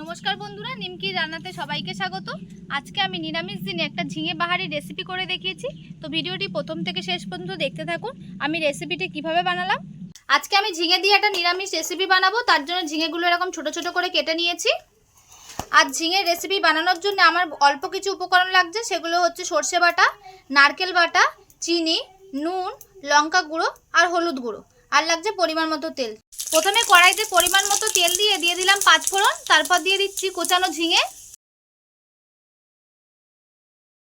নমস্কার বন্ধুরা, নিমকি রান্নাতে সবাইকে স্বাগত। আজকে আমি নিরামিষ দিনে একটা ঝিঙে বাহারি রেসিপি করে দেখিয়েছি। তো ভিডিওটি প্রথম থেকে শেষ পর্যন্ত দেখতে থাকুন, আমি রেসিপিটি কীভাবে বানালাম। আজকে আমি ঝিঙে দিয়ে একটা নিরামিষ রেসিপি বানাবো, তার জন্য ঝিঙেগুলো এরকম ছোট ছোট করে কেটে নিয়েছি। আর ঝিঙের রেসিপি বানানোর জন্য আমার অল্প কিছু উপকরণ লাগছে, সেগুলো হচ্ছে সর্ষে বাটা, নারকেল বাটা, চিনি, নুন, লঙ্কা গুঁড়ো আর হলুদ গুঁড়ো। আর লাগছে পরিমাণ মতো তেল। প্রথমে কড়াইতে পরিমাণ মতো তেল দিয়ে দিয়ে দিলাম পাঁচ ফোড়ন, তারপর দিয়ে দিচ্ছি কোচানো ঝিঙে।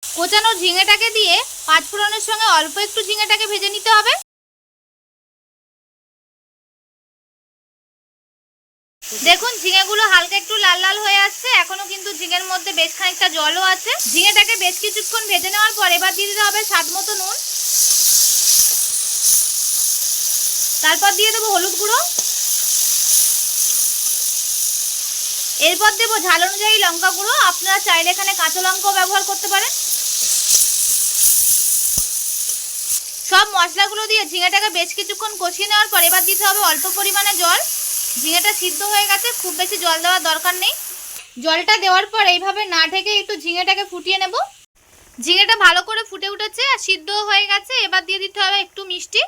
কোচানো ঝিঙেটাকে দিয়ে পাঁচ ফোড়নের সঙ্গে অল্প একটু ঝিঙেটাকে ভেজে নিতে হবে। দেখুন, ঝিঙেগুলো হালকা একটু লাল লাল হয়ে আসছে, এখনও কিন্তু ঝিঙের মধ্যে বেশ খানিকটা জলও আছে। ঝিঙেটাকে বেশ কিছুক্ষণ ভেজে নেওয়ার পর এবার দিয়ে দিতে হবে স্বাদ মতো নুন। তারপর দিয়ে দেবো হলুদ গুঁড়ো। এরপর দেবো ঝাল অনুযায়ী লঙ্কা গুঁড়ো। আপনারা চাইলে এখানে কাঁচা লঙ্কাও ব্যবহার করতে পারেন। সব মশলাগুলো দিয়ে ঝিঙেটাকে বেশ কিছুক্ষণ কষিয়ে নেওয়ার পর এবার দিতে হবে অল্প পরিমাণে জল। ঝিঙেটা সিদ্ধ হয়ে গেছে, খুব বেশি জল দেওয়ার দরকার নেই। জলটা দেওয়ার পর এইভাবে না ঢেকে একটু ঝিঙেটাকে ফুটিয়ে নেব। ঝিঙেটা ভালো করে ফুটে উঠেছে আর সিদ্ধ হয়ে গেছে। এবার দিয়ে দিতে হবে একটু মিষ্টি।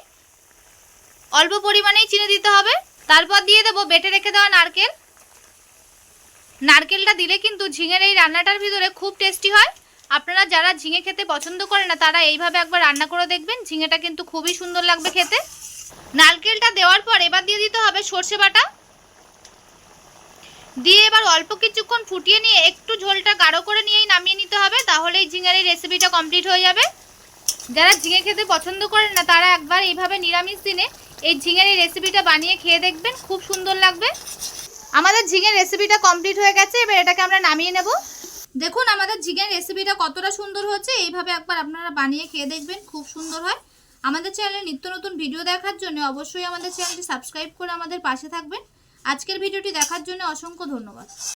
অল্প পরিমাণেই চিনি দিতে হবে। তারপর দিয়ে দেবো বেটে রেখে দেওয়া নারকেল। নারকেলটা দিলে কিন্তু ঝিঙের এই রান্নাটার ভিতরে খুব টেস্টি হয়। আপনারা যারা ঝিঙে খেতে পছন্দ করে না, তারা এইভাবে একবার রান্না করে দেখবেন। ঝিঙেটা কিন্তু খুবই সুন্দর লাগবে খেতে। নারকেলটা দেওয়ার পর এবার দিয়ে দিতে হবে সর্ষে বাটা। দিয়ে এবার অল্প কিছুক্ষণ ফুটিয়ে নিয়ে একটু ঝোলটা গাঢ় করে নিয়েই নামিয়ে নিতে হবে, তাহলেই ঝিঙের এই রেসিপিটা কমপ্লিট হয়ে যাবে। যারা ঝিঙে খেতে পছন্দ করেন না, তারা একবার এইভাবে নিরামিষ দিনে এই ঝিঙের এই রেসিপিটা বানিয়ে খেয়ে দেখবেন, খুব সুন্দর লাগবে। আমাদের ঝিঙের রেসিপিটা কমপ্লিট হয়ে গেছে, এবার এটাকে আমরা নামিয়ে নেব। দেখুন, আমাদের ঝিঙের রেসিপিটা কতটা সুন্দর হচ্ছে, এইভাবে একবার আপনারা বানিয়ে খেয়ে দেখবেন, খুব সুন্দর হয়। আমাদের চ্যানেলে নিত্য নতুন ভিডিও দেখার জন্য অবশ্যই আমাদের চ্যানেলটি সাবস্ক্রাইব করে আমাদের পাশে থাকবেন। আজকের ভিডিওটি দেখার জন্য অসংখ্য ধন্যবাদ।